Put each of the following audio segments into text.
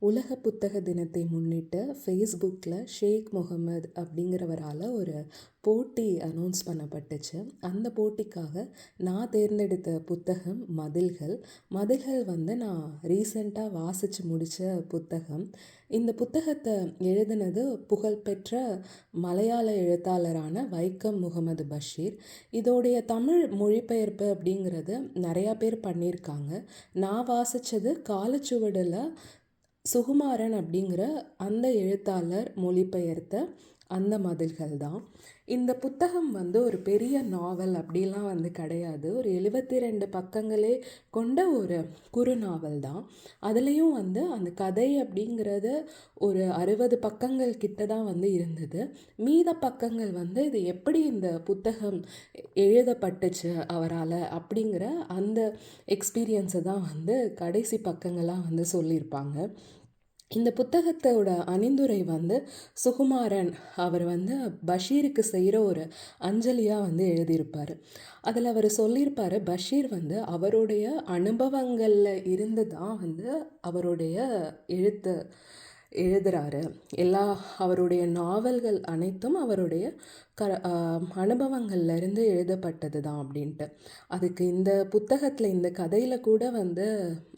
உலக புத்தக தினத்தை முன்னிட்டு ஃபேஸ்புக்கில் ஷேக் முகமது அப்படிங்கிறவரால் ஒரு போட்டி அனௌன்ஸ் பண்ணப்பட்டுச்சு. அந்த போட்டிக்காக நான் தேர்ந்தெடுத்த புத்தகம் மதில்கள். மதில்கள் வந்து நான் ரீசெண்டாக வாசித்து முடித்த புத்தகம். இந்த புத்தகத்தை எழுதினது புகழ்பெற்ற மலையாள எழுத்தாளரான வைக்கம் முகமது பஷீர். இதோடைய தமிழ் மொழிபெயர்ப்பு அப்படிங்கிறது நிறையா பேர் பண்ணியிருக்காங்க. நான் வாசித்தது காலச்சுவடில் சுகுமாரன் அப்படிங்கிற அந்த எழுத்தாளர் மொழிபெயர்த்த அந்த மதில்கள் தான். இந்த புத்தகம் வந்து ஒரு பெரிய நாவல் அப்படிலாம் வந்து கிடையாது. ஒரு எழுபத்தி ரெண்டு பக்கங்களே கொண்ட ஒரு குறு நாவல் தான். அதுலேயும் வந்து அந்த கதை அப்படிங்கிறது ஒரு அறுபது பக்கங்கள் கிட்ட தான் வந்து இருந்தது. மீத பக்கங்கள் வந்து இது எப்படி இந்த புத்தகம் எழுதப்பட்டுச்சு அவரால் அப்படிங்கிற அந்த எக்ஸ்பீரியன்ஸை தான் வந்து கடைசி பக்கங்களாக வந்து சொல்லியிருப்பாங்க. இந்த புத்தகத்தோட அணிந்துரை வந்து சுகுமாரன் அவர் வந்து பஷீருக்கு செய்கிற ஒரு அஞ்சலியாக வந்து எழுதியிருப்பார். அதில் அவர் சொல்லியிருப்பார் பஷீர் வந்து அவருடைய அனுபவங்களில் இருந்து தான் வந்து அவருடைய எழுத்து எழுதுகிறாரு எல்லா அவருடைய நாவல்கள் அனைத்தும் அவருடைய க அனுபவங்கள்லேருந்து எழுதப்பட்டது தான் அப்படின்ட்டு. அதுக்கு இந்த புத்தகத்தில் இந்த கதையில் கூட வந்து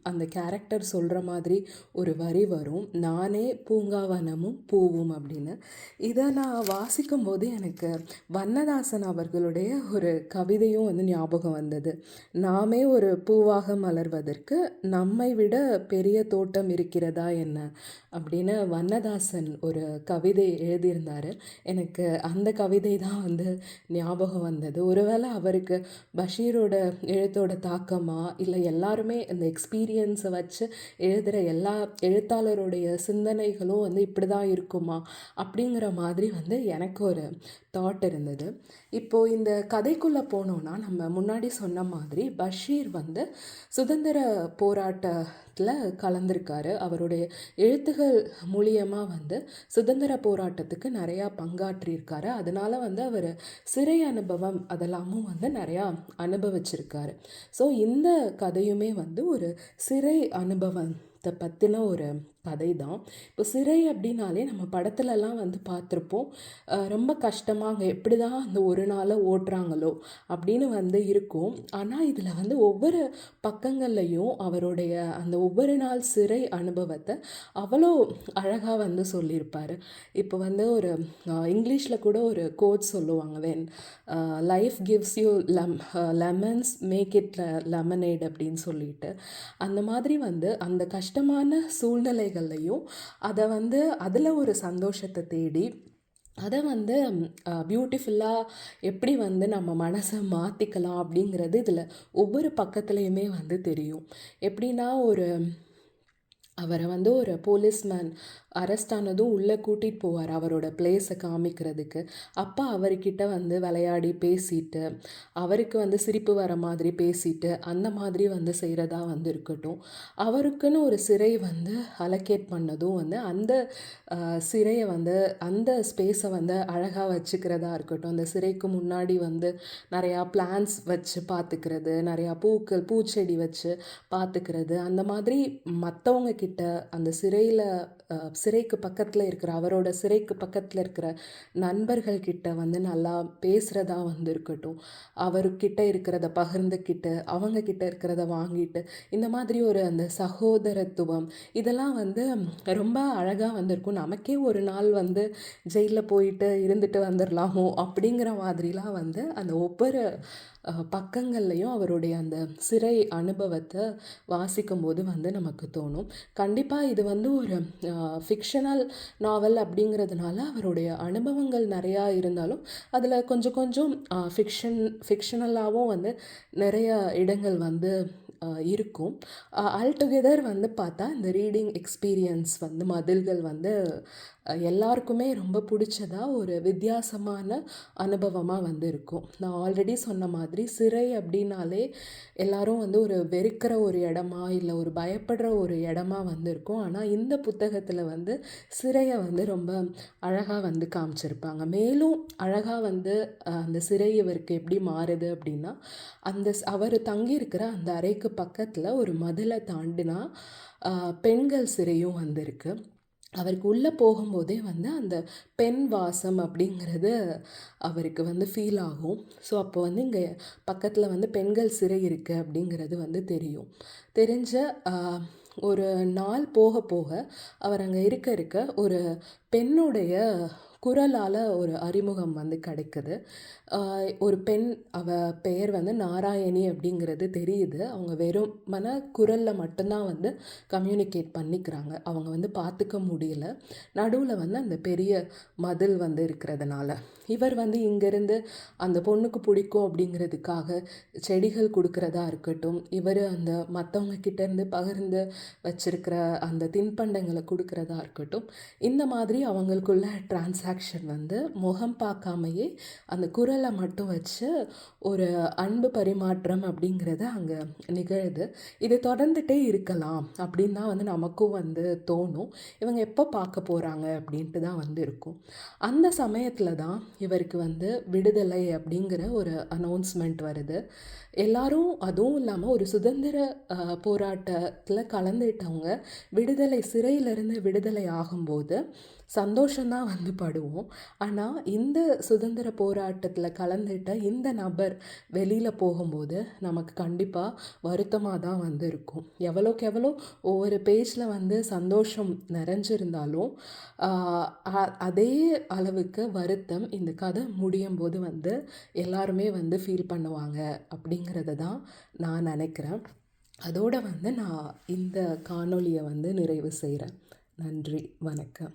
அந்த கேரக்டர் சொல்கிற மாதிரி ஒரு வரி வரும். நானே பூங்காவனமும் பூவும் அப்படின்னு. இதை நான் வாசிக்கும் போது எனக்கு வண்ணதாசன் அவர்களுடைய ஒரு கவிதையும் வந்து ஞாபகம் வந்தது. நாமே ஒரு பூவாக மலர்வதற்கு நம்மை விட பெரிய தோட்டம் இருக்கிறதா என்ன? அப்படின்னு வண்ணதாசன் ஒரு கவிதை எழுதியிருந்தார். எனக்கு அந்த கவிதை தான் வந்து ஞாபகம் வந்தது. ஒருவேளை அவருக்கு பஷீரோட எழுத்தோட தாக்கமாக இல்லை எல்லாருமே இந்த எக்ஸ்பீரியன்ஸ் வச்சு எழுதுகிற எல்லா எழுத்தாளருடைய சிந்தனைகளும் வந்து இப்படி தான் இருக்குமா? அப்படிங்கிற மாதிரி வந்து எனக்கு ஒரு தாட் இருந்தது. இப்போது இந்த கதைக்குள்ளே போனோன்னா நம்ம முன்னாடி சொன்ன மாதிரி பஷீர் வந்து சுதந்திர போராட்ட போராட்டத்தில் கலந்துருக்காரு. அவருடைய எழுத்துகள் மூலியமாக வந்து சுதந்திர போராட்டத்துக்கு நிறையா பங்காற்றியிருக்காரு. அதனால் வந்து அவர் சிறை அனுபவம் அதெல்லாமும் வந்து நிறையா அனுபவிச்சிருக்காரு. ஸோ இந்த கதையுமே வந்து ஒரு சிறை அனுபவத்தை பற்றின ஒரு கதை தான். இப்போ சிறை அப்படின்னாலே நம்ம படத்துலலாம் வந்து பார்த்துருப்போம். ரொம்ப கஷ்டமாக அங்கே எப்படி தான் அந்த ஒரு நாளை ஓட்டுறாங்களோ அப்படின்னு வந்து இருக்கும். ஆனால் இதில் வந்து ஒவ்வொரு பக்கங்கள்லையும் அவருடைய அந்த ஒவ்வொரு நாள் சிறை அனுபவத்தை அவ்வளோ அழகாக வந்து சொல்லியிருப்பார். இப்போ வந்து ஒரு இங்கிலீஷில் கூட ஒரு கோட் சொல்லுவாங்க. When life gives you லெம் lemons make it lemonade அப்படின்னு சொல்லிட்டு. அந்த மாதிரி வந்து அந்த கஷ்டமான சூழ்நிலை வேலைகள்லையும் அதை வந்து அதில் ஒரு சந்தோஷத்தை தேடி அதை வந்து பியூட்டிஃபுல்லாக எப்படி வந்து நம்ம மனசை மாற்றிக்கலாம் அப்படிங்கிறது இதில் ஒவ்வொரு பக்கத்துலேயுமே வந்து தெரியும். எப்படின்னா ஒரு அவரை வந்து ஒரு போலீஸ்மேன் அரெஸ்ட் ஆனதும் உள்ளே கூட்டிகிட்டு போவார் அவரோட பிளேஸை காமிக்கிறதுக்கு. அப்போ அவர்கிட்ட வந்து விளையாடி பேசிட்டு அவருக்கு வந்து சிரிப்பு வர மாதிரி பேசிட்டு அந்த மாதிரி வந்து செய்கிறதா வந்து இருக்கட்டும். அவருக்குன்னு ஒரு சிறை வந்து அலோகேட் பண்ணதும் வந்து அந்த சிறையை வந்து அந்த ஸ்பேஸை வந்து அழகாக வச்சுக்கிறதா இருக்கட்டும். அந்த சிறைக்கு முன்னாடி வந்து நிறையா பிளான்ஸ் வச்சு பார்த்துக்கிறது நிறையா பூக்கள் பூச்செடி வச்சு பார்த்துக்கிறது. அந்த மாதிரி மற்றவங்க கிட்ட அந்த சிறையில் சிறைக்கு பக்கத்தில் இருக்கிற அவரோட சிறைக்கு பக்கத்தில் இருக்கிற நண்பர்கள்கிட்ட வந்து நல்லா பேசுகிறதா வந்து இருக்கட்டும் அவர்கிட்ட இருக்கிறத பகிர்ந்துக்கிட்டு அவங்க கிட்ட இருக்கிறத வாங்கிட்டு இந்த மாதிரி ஒரு அந்த சகோதரத்துவம் இதெல்லாம் வந்து ரொம்ப அழகாக வந்திருக்கும். நமக்கே ஒரு நாள் வந்து ஜெயிலில் போயிட்டு இருந்துட்டு வந்துடலாமோ அப்படிங்கிற மாதிரிலாம் வந்து அந்த ஒவ்வொரு பக்கங்கள்லையும் அவருடைய அந்த சிறை அனுபவத்தை வாசிக்கும்போது வந்து நமக்கு தோணும். கண்டிப்பாக இது வந்து ஒரு ஃபிக்ஷனல் நாவல் அப்படிங்கிறதுனால அவருடைய அனுபவங்கள் நிறையா இருந்தாலும் அதில் கொஞ்சம் கொஞ்சம் ஃபிக்ஷன் ஃபிக்ஷனலாகவும் வந்து நிறைய இடங்கள் வந்து இருக்கும். ஆல்டுகெதர் வந்து பார்த்தா இந்த ரீடிங் எக்ஸ்பீரியன்ஸ் வந்து மதில்கள் வந்து எல்லாருக்குமே ரொம்ப பிடிச்சதா ஒரு வித்தியாசமான அனுபவமாக வந்து இருக்கும். நான் ஆல்ரெடி சொன்ன மாதிரி சிறை அப்படின்னாலே எல்லாரும் வந்து ஒரு வெறுக்கிற ஒரு இடமா இல்லை ஒரு பயப்படுற ஒரு இடமா வந்து இருக்கும். ஆனால் இந்த புத்தகத்தில் வந்து சிறையை வந்து ரொம்ப அழகாக வந்து காமிச்சிருப்பாங்க. மேலும் அழகாக வந்து அந்த சிறை இவருக்கு எப்படி மாறுது அப்படின்னா அந்த அவர் தங்கியிருக்கிற அந்த அறைக்கு அதுக்கு பக்கத்தில் ஒரு மதிலை தாண்டினா பெண்கள் சிறையும் வந்திருக்கு. அவருக்கு உள்ளே போகும்போதே வந்து அந்த பெண் வாசம் அப்படிங்கிறது அவருக்கு வந்து ஃபீல் ஆகும். ஸோ அப்போ வந்து இங்கே பக்கத்தில் வந்து பெண்கள் சிறை இருக்குது அப்படிங்கிறது வந்து தெரியும். தெரிஞ்ச ஒரு நாள் போக போக அவர் அங்கே இருக்க இருக்க ஒரு பெண்ணுடைய குரலால் ஒரு அறிமுகம் வந்து கிடைக்குது. ஒரு பெண் அவ பெயர் வந்து நாராயணி அப்படிங்கிறது தெரியுது. அவங்க வெறும் மன குரலில் மட்டும்தான் வந்து கம்யூனிகேட் பண்ணிக்கிறாங்க. அவங்க வந்து பார்த்துக்க முடியல. நடுவில் வந்து அந்த பெரிய மதில் வந்து இருக்கிறதுனால. இவர் வந்து இங்கேருந்து அந்த பொண்ணுக்கு பிடிக்கும் அப்படிங்கிறதுக்காக செடிகள் கொடுக்குறதா இருக்கட்டும் இவர் அந்த மற்றவங்க கிட்டேருந்து பகிர்ந்து வச்சிருக்கிற அந்த தின்பண்டங்களை கொடுக்குறதா இருக்கட்டும் இந்த மாதிரி அவங்களுக்குள்ள டிரான்சாக்ஷன் வந்து முகம் பார்க்காமையே அந்த குரலை மட்டும் வச்சு ஒரு அன்பு பரிமாற்றம் அப்படிங்கிறது அங்கே நிகழுது. இது தொடர்ந்துட்டே இருக்கலாம் அப்படின்னு தான் வந்து நமக்கும் வந்து தோணும். இவங்க எப்போ பார்க்க போகிறாங்க அப்படின்ட்டு தான் வந்து இருக்கும். அந்த சமயத்தில் தான் இவருக்கு வந்து விடுதலை அப்படிங்கிற ஒரு அனௌன்ஸ்மெண்ட் வருது. எல்லாரும் அதுவும் இல்லாமல் ஒரு சுதந்திர போராட்டத்தில் கலந்துட்டவங்க விடுதலை சிறையிலிருந்து விடுதலை ஆகும்போது சந்தோஷந்தான் வந்து படுவோம். ஆனால் இந்த சுதந்திர போராட்டத்தில் கலந்துட்ட இந்த நபர் வெளியில் போகும்போது நமக்கு கண்டிப்பாக வருத்தமாக தான் வந்து இருக்கும் எவ்வளோக்கு எவ்வளோ ஒவ்வொரு பேஜில் வந்து சந்தோஷம் நிறைஞ்சிருந்தாலும் அதே அளவுக்கு வருத்தம் இந்த கதை முடியும் போது வந்து எல்லாருமே வந்து ஃபீல் பண்ணுவாங்க அப்படிங்கிறத தான் நான் நினைக்கிறேன். அதோடு வந்து நான் இந்த காணொளியை வந்து நிறைவு செய்கிறேன் நன்றி வணக்கம்.